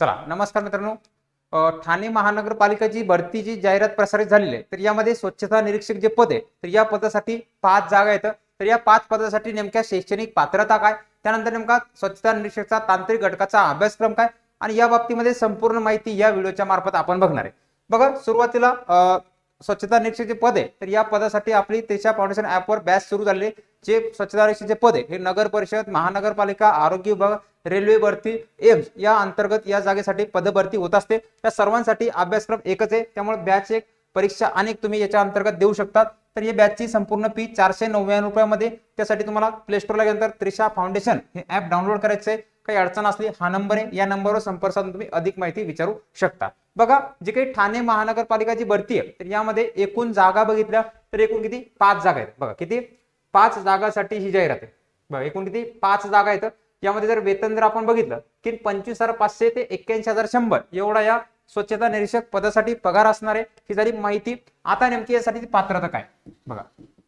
चला नमस्कार मित्रांनो. ठाणे महानगरपालिकेची भरतीची जाहिरात प्रसारित झालेली आहे तर यामध्ये स्वच्छता निरीक्षक जे पद आहे तर या पदासाठी पाच जागा येतं तर या पाच पदासाठी नेमक्या शैक्षणिक पात्रता काय? त्यानंतर नेमका स्वच्छता निरीक्षकचा तांत्रिक घटकाचा अभ्यासक्रम काय? आणि या बाबतीमध्ये संपूर्ण माहिती या व्हिडिओच्या मार्फत आपण बघणार आहे. बघा सुरुवातीला स्वच्छता निरीक्षक जे पद आहे तर या पदासाठी आपली तेशा फाउंडेशन ऍपवर बॅच सुरू झाले जे स्वच्छता निरीक्षक जे पद आहे हे नगर परिषद महानगरपालिका आरोग्य विभाग रेल्वे भरती एम्स या अंतर्गत या जागेसाठी पदभरती होत असते. त्या सर्वांसाठी अभ्यासक्रम एकच आहे त्यामुळे बॅच एक परीक्षा अनेक तुम्ही याच्या अंतर्गत देऊ शकतात. तर ही बॅचची संपूर्ण फी चारशे नव्याण्णव रुपयामध्ये. त्यासाठी तुम्हाला प्ले स्टोरला गेल्यानंतर त्रिशा फाउंडेशन हे ऍप डाउनलोड करायचं आहे काही अडचण असली हा नंबर आहे. या नंबरवर संपर्क साधून तुम्ही अधिक माहिती विचारू शकता. बघा जे काही ठाणे महानगरपालिकाची भरती आहे तर यामध्ये एकूण जागा बघितल्या तर एकूण किती? पाच जागा आहेत. बघा किती? पाच जागासाठी ही जाहिरात आहे. बघा एकूण किती? पाच जागा आहेत. यामध्ये जर वेतन जर आपण बघितलं की पंचवीस हजार पाचशे ते एक्क्याऐंशी हजार शंभर एवढा या स्वच्छता निरीक्षक पदासाठी पगार असणार आहे. ही झाली माहिती आता नेमकी यासाठी पात्रता काय? बघा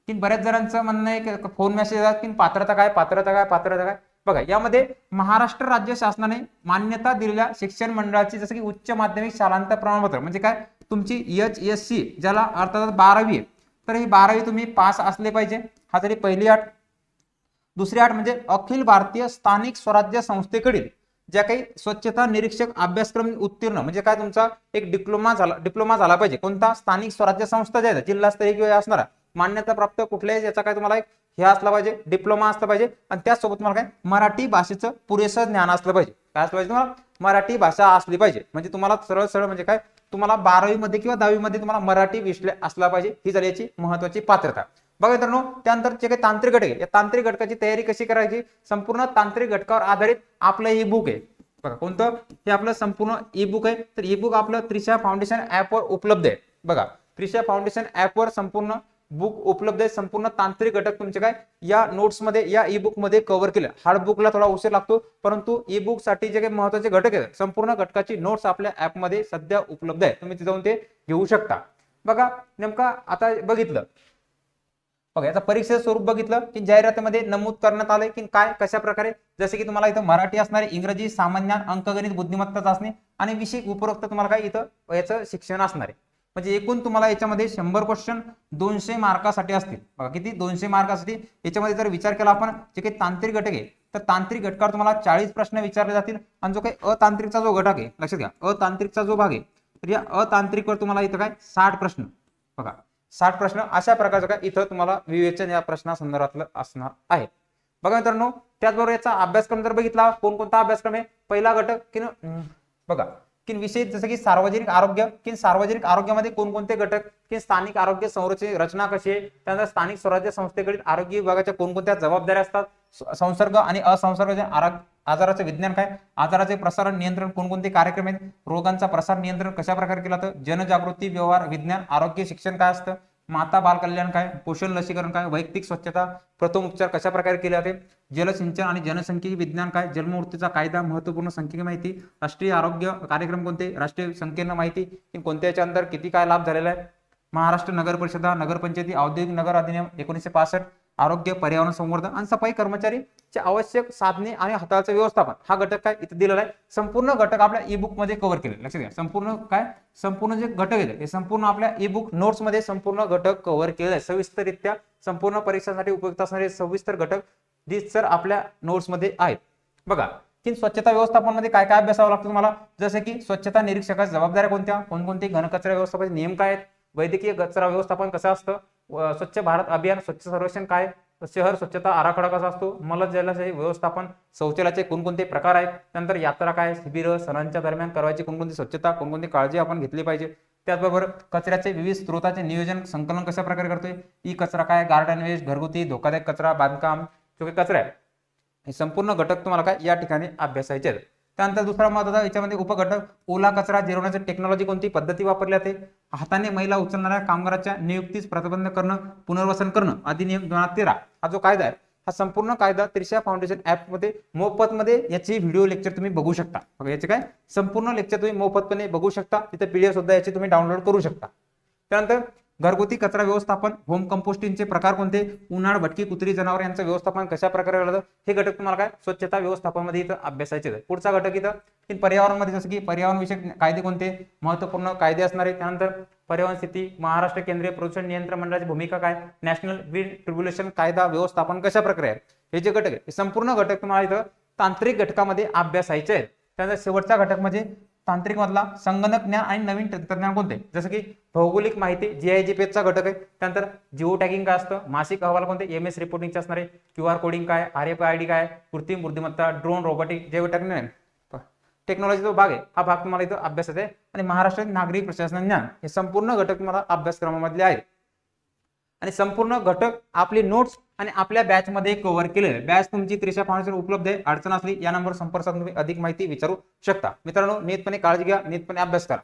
की बऱ्याच जणांचं म्हणणं आहे की फोन मेसेज येतात की पात्रता काय पात्रता काय पात्रता काय? बघा यामध्ये महाराष्ट्र राज्य शासनाने मान्यता दिलेल्या शिक्षण मंडळाची जसं की उच्च माध्यमिक शालांत प्रमाणपत्र म्हणजे काय? तुमची एच एस सी ज्याला अर्थात बारावी आहे तर ही बारावी तुम्ही पास असले पाहिजे. हा तरी पहिली अट दुसरी अट म्हणजे अखिल भारतीय स्थानिक स्वराज्य संस्थेकडील ज्या काही स्वच्छता निरीक्षक अभ्यासक्रम उत्तीर्ण म्हणजे काय? तुमचा एक डिप्लोमा झाला डिप्लोमा झाला पाहिजे. कोणता? स्थानिक स्वराज्य संस्था ज्या आहेत जिल्हास्तरीय किंवा असणारा मान्यता प्राप्त कुठल्याही याचा काय तुम्हाला एक हे असला पाहिजे डिप्लोमा असला पाहिजे आणि त्याचसोबत तुम्हाला काय? मराठी भाषेचं पुरेसं ज्ञान असलं पाहिजे. काय असलं पाहिजे तुम्हाला? मराठी भाषा असली पाहिजे. म्हणजे तुम्हाला सरळ सरळ म्हणजे काय? तुम्हाला बारावीमध्ये किंवा दहावीमध्ये तुम्हाला मराठी विषय असला पाहिजे. ही झाली याची महत्वाची पात्रता. बघा मित्रांनो त्यानंतर जे काही तांत्रिक घटक आहे या तांत्रिक घटकाची तयारी कशी करायची? संपूर्ण तांत्रिक घटकावर आधारित आपलं ई बुक आहे. बघा कोणतं? हे आपलं संपूर्ण ई बुक आहे. तर ई बुक आपलं त्रिशा फाउंडेशन ऍपवर उपलब्ध आहे. बघा त्रिशा फाउंडेशन ऍपवर संपूर्ण बुक उपलब्ध आहे संपूर्ण तांत्रिक घटक तुमचे काय? या नोट्समध्ये या ई बुकमध्ये कव्हर केलं. हार्ड बुकला थोडा उशीर लागतो परंतु ई बुकसाठी जे काही महत्त्वाचे घटक आहेत संपूर्ण घटकाची नोट्स आपल्या ऍपमध्ये सध्या उपलब्ध आहे तुम्ही तिथे जाऊन ते घेऊ शकता. बघा नेमका आता बघितलं. बघा याचा परीक्षेचं स्वरूप बघितलं की जाहिरातीमध्ये नमूद करण्यात आलंय की काय कशा प्रकारे? जसे की तुम्हाला इथं मराठी असणारे इंग्रजी सामान्य अंकगणित बुद्धिमत्ता चाचणी आणि विषय उपरोक्त तुम्हाला काय इथं याचं शिक्षण असणार आहे. म्हणजे एकूण तुम्हाला याच्यामध्ये शंभर क्वेश्चन दोनशे मार्कासाठी असतील. बघा किती? दोनशे मार्कासाठी. याच्यामध्ये जर विचार केला आपण जे काही तांत्रिक घटक आहे तर तांत्रिक घटकावर तुम्हाला चाळीस प्रश्न विचारले जातील आणि जो काही अतांत्रिकचा जो घटक आहे लक्षात घ्या अतांत्रिकचा जो भाग आहे तर या अतांत्रिकवर तुम्हाला इथं काय? साठ प्रश्न. बघा साठ प्रश्न अशा प्रकारचं काय? इथं तुम्हाला विवेचन या प्रश्नासंदर्भातलं असणार आहे. बघा मित्रांनो त्याचबरोबर याचा अभ्यासक्रम जर बघितला कोणकोणता अभ्यासक्रम आहे? पहिला घटक की न- बघा की विषय जसं की सार्वजनिक आरोग्य की सार्वजनिक आरोग्यामध्ये कोणकोणते घटक की स्थानिक आरोग्य संरचने रचना कशी आहे त्यानंतर स्थानिक स्वराज्य संस्थेकडील आरोग्य विभागाच्या कोणकोणत्या जबाबदाऱ्या असतात संसर्ग आणि असंसर्ग आरोग्य विज्ञान काय आजाराचे प्रसारण नियंत्रण कोणकोणते कार्यक्रम आहेत रोगांचा प्रसार नियंत्रण कशा प्रकारे केला जातं जनजागृती व्यवहार विज्ञान आरोग्य शिक्षण काय असतं माता बाल कल्याण काय? पोषण लसीकरण काय? वैयक्तिक स्वच्छता प्रथम उपचार कशा प्रकारे केले जाते? जलसिंचन आणि जनसंख्येचे विज्ञान काय? जन्ममृत्यूचा कायदा महत्त्वपूर्ण संख्येची माहिती राष्ट्रीय आरोग्य कार्यक्रम कोणते? राष्ट्रीय संख्येनं माहिती की कोणत्या याच्या अंतर किती काय लाभ झालेला आहे? महाराष्ट्र नगर परिषदा नगरपंचायती औद्योगिक नगर अधिनियम एकोणीसशे पासष्ट आरोग्य पर्यावरण संवर्धन आणि सफाई कर्मचारीचे आवश्यक साधने आणि हाताळचं व्यवस्थापन. हा घटक काय इथे दिलेला आहे. संपूर्ण घटक आपल्या ई बुकमध्ये कव्हर केले लक्षात घ्या. संपूर्ण काय? संपूर्ण जे घटक आहे हे संपूर्ण आपल्या ई बुक नोट्समध्ये संपूर्ण घटक कव्हर केलेला आहे. सविस्तररित्या संपूर्ण परीक्षांसाठी उपयुक्त असणारे सविस्तर घटक जी सर आपल्या नोट्समध्ये आहेत. बघा की स्वच्छता व्यवस्थापनमध्ये काय काय अभ्यासावं लागतं तुम्हाला? जसं की स्वच्छता निरीक्षकाच्या जबाबदाऱ्या कोणत्या? कोणकोणते घनकचरा व्यवस्थापनाचे नियम काय आहेत? वैद्यकीय कचरा व्यवस्थापन कसं असतं? स्वच्छ भारत अभियान स्वच्छ सर्वेक्षण काय? शहर स्वच्छता आराखडा कसा असतो? मल जलाशय व्यवस्थापन शौचालयाचे कोणकोणते प्रकार आहेत? त्यानंतर यात्रा काय? शिबिर सणांच्या दरम्यान करायची कोणकोणती स्वच्छता कोणकोणती काळजी आपण घेतली पाहिजे? त्याचबरोबर कचऱ्याचे विविध स्रोताचे नियोजन संकलन कशा प्रकारे करतोय? ई कचरा काय? गार्डन वेस्ट घरगुती धोकादायक कचरा बांधकाम जो काही कचरा. आहे हे संपूर्ण घटक तुम्हाला काय? या ठिकाणी अभ्यासायचे आहेत. त्यानंतर दुसरा महत्त्वाचा याच्यामध्ये उपघटक ओला कचरा जिरवण्याची टेक्नॉलॉजी कोणती? पद्धती वापरली जाते. हाताने महिला उचलणाऱ्या कामगाराच्या नियुक्तीस प्रतिबंध करणं पुनर्वसन करणं अधिनियम दोन हजार तेरा हा जो कायदा आहे हा संपूर्ण कायदा त्रिशा फाउंडेशन ऍपमध्ये मोफत मध्ये याची व्हिडिओ लेक्चर तुम्ही बघू शकता. याचे काय? संपूर्ण लेक्चर तुम्ही मोफतपणे बघू शकता. तिथे पीडीएफ सुद्धा याची तुम्ही डाउनलोड करू शकता. त्यानंतर घरगुती कचरा व्यवस्थापन होम कंपोस्टिंगचे प्रकार कोणते? उन्हाळ भटकी कुत्री जनावर यांचं व्यवस्थापन कशा प्रकारे केलं हे घटक तुम्हाला काय? स्वच्छता व्यवस्थापनामध्ये इथं अभ्यासायचे पुढचा घटक इथं की पर्यावरणमध्ये जसं की पर्यावरण विषयक कायदे कोणते? महत्त्वपूर्ण कायदे असणारे त्यानंतर पर्यावरण स्थिती महाराष्ट्र केंद्रीय प्रदूषण नियंत्रण मंडळाची भूमिका काय? नॅशनल विल ट्रिब्युलेशन कायदा व्यवस्थापन कशा प्रकारे आहे? हे जे घटक आहे हे संपूर्ण घटक तुम्हाला इथं तांत्रिक घटकामध्ये अभ्यासायचे आहेत. त्यानंतर शेवटचा घटक म्हणजे तांत्रिक मधला संगणक ज्ञान आणि नवीन तंत्रज्ञान कोणते? जसं की भौगोलिक माहिती जीआयजीपीचा घटक आहे. त्यानंतर जिओ टॅगिंग काय असतं? मासिक अहवाल कोणते? एम एस रिपोर्टिंगचे असणारे क्यू आर कोडिंग काय? आर एफ आय डी काय? कृत्रिम बुद्धिमत्ता ड्रोन रोबोटिक जैव टेक्नॉलॉजी टेक्नॉलॉजी जो भाग आहे. हा भाग तुम्हाला इथं अभ्यास आहे. आणि महाराष्ट्रात नागरी प्रशासन ज्ञान हे संपूर्ण घटक तुम्हाला अभ्यासक्रमामधले आहेत. आणि संपूर्ण घटक आपले नोट्स आणि आपल्या बॅच मध्ये कव्हर केलेले. बॅच तुमची त्रिशा फाउंडेशन उपलब्ध आहे. अडचण असली या नंबर संपर्क साधून तुम्ही अधिक माहिती विचारू शकता. मित्रांनो नियतपणे काळजी घ्या. नियतपणे अभ्यास करा.